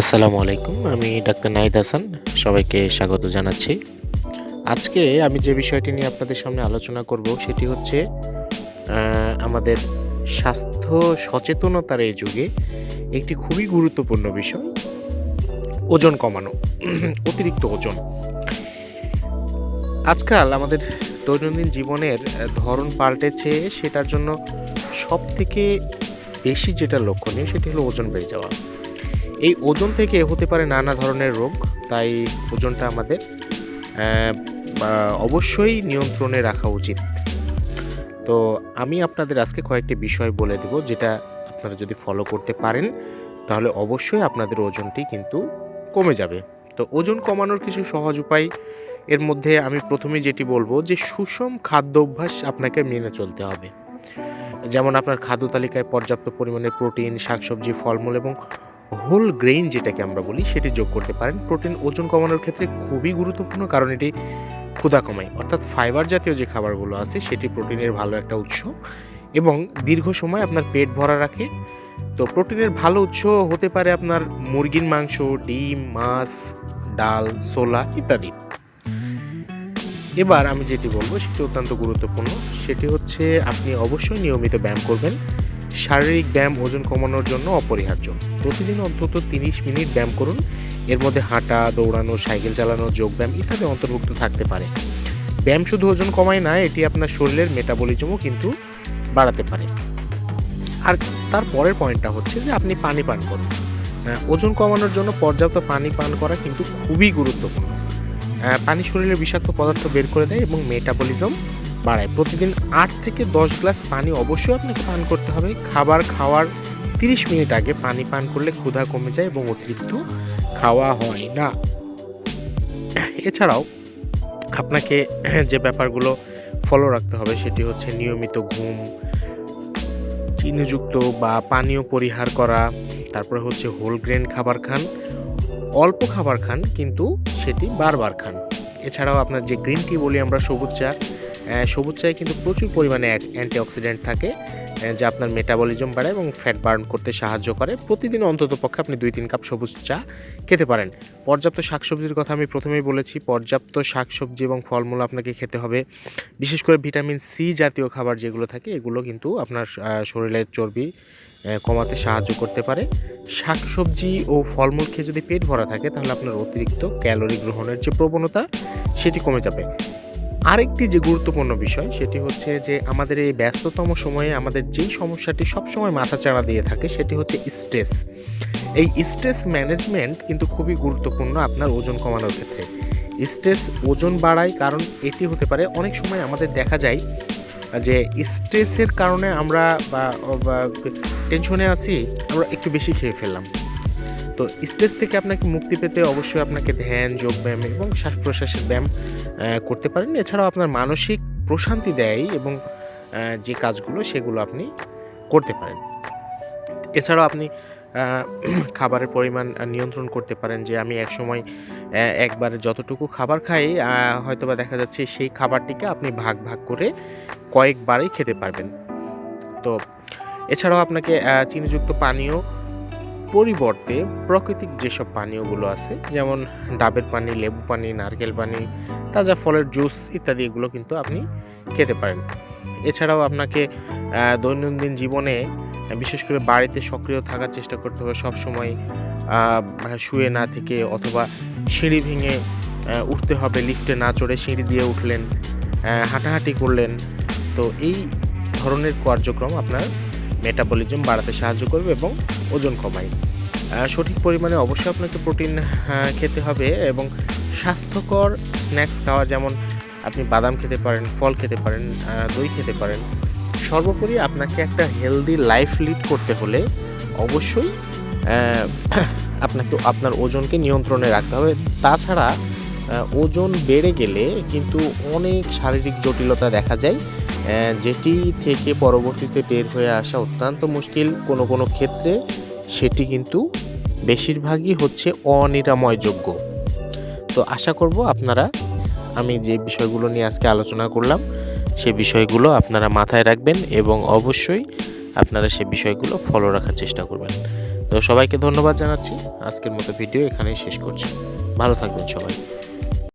আসসালামু আলাইকুম, আমি ডাক্তার নাহিদ হাসান, সবাইকে স্বাগত জানাচ্ছি। আজকে আমি যে বিষয়টি নিয়ে আপনাদের সামনে আলোচনা করব সেটি হচ্ছে আমাদের স্বাস্থ্য সচেতনতার এই যুগে একটি খুবই গুরুত্বপূর্ণ বিষয়, ওজন কমানো, অতিরিক্ত ওজন। আজকাল আমাদের দৈনন্দিন জীবনের ধরন পাল্টেছে, সেটার জন্য সব থেকে বেশি যেটা লক্ষণীয় সেটি হলো ওজন বেড়ে যাওয়া। এই ওজন থেকে হতে পারে নানা ধরনের রোগ, তাই ওজনটা আমাদের অবশ্যই নিয়ন্ত্রণে রাখা উচিত। তো আমি আপনাদের আজকে কয়েকটি বিষয় বলে দেব, যেটা আপনারা যদি ফলো করতে পারেন, তাহলে অবশ্যই আপনাদের ওজনটি কিন্তু কমে যাবে। তো ওজন কমানোর কিছু সহজ উপায়, এর মধ্যে আমি প্রথমে যেটি বলব যে সুষম খাদ্য অভ্যাস আপনাকে মেনে চলতে হবে। যেমন আপনার খাদ্য তালিকায় পর্যাপ্ত পরিমাণে প্রোটিন, শাকসবজি, ফলমূল এবং হোল গ্রেইন যেটাকে আমরা বলি, সেটি যোগ করতে পারেন। প্রোটিন ওজন কমানোর ক্ষেত্রে খুবই গুরুত্বপূর্ণ, কারণ এটি ক্ষুধা কমায়। অর্থাৎ ফাইবার জাতীয় যে খাবারগুলো আছে, সেটি প্রোটিনের ভালো একটা উৎস এবং দীর্ঘ সময় আপনার পেট ভরা রাখে। তো প্রোটিনের ভালো উৎস হতে পারে আপনার মুরগির মাংস, ডিম, মাছ, ডাল সোলা ইত্যাদি। এবার আমি যেটি বলব, সেটি অত্যন্ত গুরুত্বপূর্ণ। সেটি হচ্ছে, আপনি অবশ্যই নিয়মিত ব্যায়াম করবেন। শারীরিক ব্যায়াম ওজন কমানোর জন্য অপরিহার্য। প্রতিদিন অন্তত তিরিশ মিনিট ব্যায়াম করুন। এর মধ্যে হাঁটা, দৌড়ানো, সাইকেল চালানো, যোগব্যায়াম ইত্যাদি অন্তর্ভুক্ত থাকতে পারে। ব্যায়াম শুধু ওজন কমায় না, এটি আপনার শরীরের মেটাবলিজমও কিন্তু বাড়াতে পারে। আর তার পরের পয়েন্টটা হচ্ছে যে আপনি পানি পান করুন। ওজন কমানোর জন্য পর্যাপ্ত পানি পান করা কিন্তু খুবই গুরুত্বপূর্ণ। পানি শরীরের বিষাক্ত পদার্থ বের করে দেয় এবং মেটাবলিজম বাড়ায়। প্রতিদিন আট থেকে দশ গ্লাস পানি অবশ্যই আপনাকে পান করতে হবে। খাবার খাওয়ার তিরিশ মিনিট আগে পানি পান করলে ক্ষুধা কমে যায় এবং অতিরিক্ত খাওয়া হয় না। এছাড়াও আপনাকে যে ব্যাপারগুলো ফলো রাখতে হবে সেটি হচ্ছে নিয়মিত ঘুম, চিনিযুক্ত বা পানীয় পরিহার করা, তারপরে হচ্ছে হোল গ্রেন খাবার খান, অল্প খাবার খান, কিন্তু সেটি বারবার খান। এছাড়াও আপনার যে গ্রিন টি বলি আমরা সবুজ চা সবুজ চায়ে কিন্তু প্রচুর পরিমাণে অ্যান্টিঅক্সিডেন্ট থাকে যা আপনার মেটাবলিজম বাড়ায় এবং ফ্যাট বার্ন করতে সাহায্য করে। প্রতিদিন অন্তত পক্ষে আপনি দুই তিন কাপ সবুজ চা খেতে পারেন। পর্যাপ্ত শাকসবজির কথা আমি প্রথমেই বলেছি, পর্যাপ্ত শাকসবজি এবং ফলমূল আপনাকে খেতে হবে। বিশেষ করে ভিটামিন সি জাতীয় খাবার যেগুলো থাকে, এগুলো কিন্তু আপনার শরীরের চর্বি কমাতে সাহায্য করতে পারে। শাকসবজি ও ফলমূল খেয়ে যদি পেট ভরা থাকে, তাহলে আপনার অতিরিক্ত ক্যালোরি গ্রহণের যে প্রবণতা, সেটি কমে যাবে। আরেকটি যে গুরুত্বপূর্ণ বিষয়, সেটি হচ্ছে যে আমাদের এই ব্যস্ততম সময়ে আমাদের যেই সমস্যাটি সবসময় মাথাচাড়া দিয়ে থাকে, সেটি হচ্ছে স্ট্রেস। এই স্ট্রেস ম্যানেজমেন্ট কিন্তু খুবই গুরুত্বপূর্ণ আপনার ওজন কমানোর ক্ষেত্রে। স্ট্রেস ওজন বাড়ায়, কারণ এটি হতে পারে অনেক সময় আমাদের দেখা যায় যে স্ট্রেসের কারণে আমরা বা, টেনশনে আছি, আমরা একটু বেশি খেয়ে ফেললাম। তো স্ট্রেস থেকে আপনাকে মুক্তি পেতে অবশ্যই আপনাকে ধ্যান যোগব্যায়াম এবং শ্বাস প্রশ্বাসের ব্যায়াম করতে পারেন। এছাড়াও আপনার মানসিক প্রশান্তি দেয় এবং যে কাজগুলো সেগুলো আপনি করতে পারেন। এছাড়াও আপনি খাবারের পরিমাণ নিয়ন্ত্রণ করতে পারেন যে আমি এক সময় একবারে যতটুকু খাবার খাই হয়তোবা দেখা যাচ্ছে সেই খাবারটিকে আপনি ভাগ ভাগ করে কয়েকবারই খেতে পারবেন। তো এছাড়াও আপনাকে চিনিযুক্ত পানীয় পরিবর্তে প্রাকৃতিক যেসব পানীয়গুলো আছে, যেমন ডাবের পানি, লেবু পানি, নারকেল পানি, তাজা ফলের জুস ইত্যাদি, এগুলো কিন্তু আপনি খেতে পারেন। এছাড়াও আপনাকে দৈনন্দিন জীবনে, বিশেষ করে বাড়িতে সক্রিয় থাকার চেষ্টা করতে হবে সবসময় শুয়ে না থেকে অথবা সিঁড়ি ভেঙে উঠতে হবে, লিফটে না চড়ে সিঁড়ি দিয়ে উঠলেন হাঁটাহাঁটি করলেন। তো এই ধরনের কার্যক্রম আপনার মেটাবলিজম বাড়াতে সাহায্য করবে এবং ওজন কমায়। সঠিক পরিমাণে অবশ্যই আপনাকে প্রোটিন খেতে হবে এবং স্বাস্থ্যকর স্ন্যাক্স খাওয়া যেমন আপনি বাদাম খেতে পারেন, ফল খেতে পারেন দই খেতে পারেন, সর্বোপরি আপনাকে একটা হেলদি লাইফ লিড করতে হলে অবশ্যই আপনাকে আপনার ওজনকে নিয়ন্ত্রণে রাখতে হবে। তাছাড়া ওজন বেড়ে গেলে কিন্তু অনেক শারীরিক জটিলতা দেখা যায়। যেটি থেকে পরবর্তীতে বের হয়ে আসা অত্যন্ত মুশকিল কোনো কোনো ক্ষেত্রে, সেটি কিন্তু বেশিরভাগই হচ্ছে অনিরাময়যোগ্য। তো আশা করব আপনারা, আমি যে বিষয়গুলো নিয়ে আজকে আলোচনা করলাম, সে বিষয়গুলো আপনারা মাথায় রাখবেন এবং অবশ্যই আপনারা সে বিষয়গুলো ফলো রাখার চেষ্টা করবেন। তো সবাইকে ধন্যবাদ জানাচ্ছি। আজকের মতো ভিডিও এখানেই শেষ করছি। ভালো থাকবেন সবাই।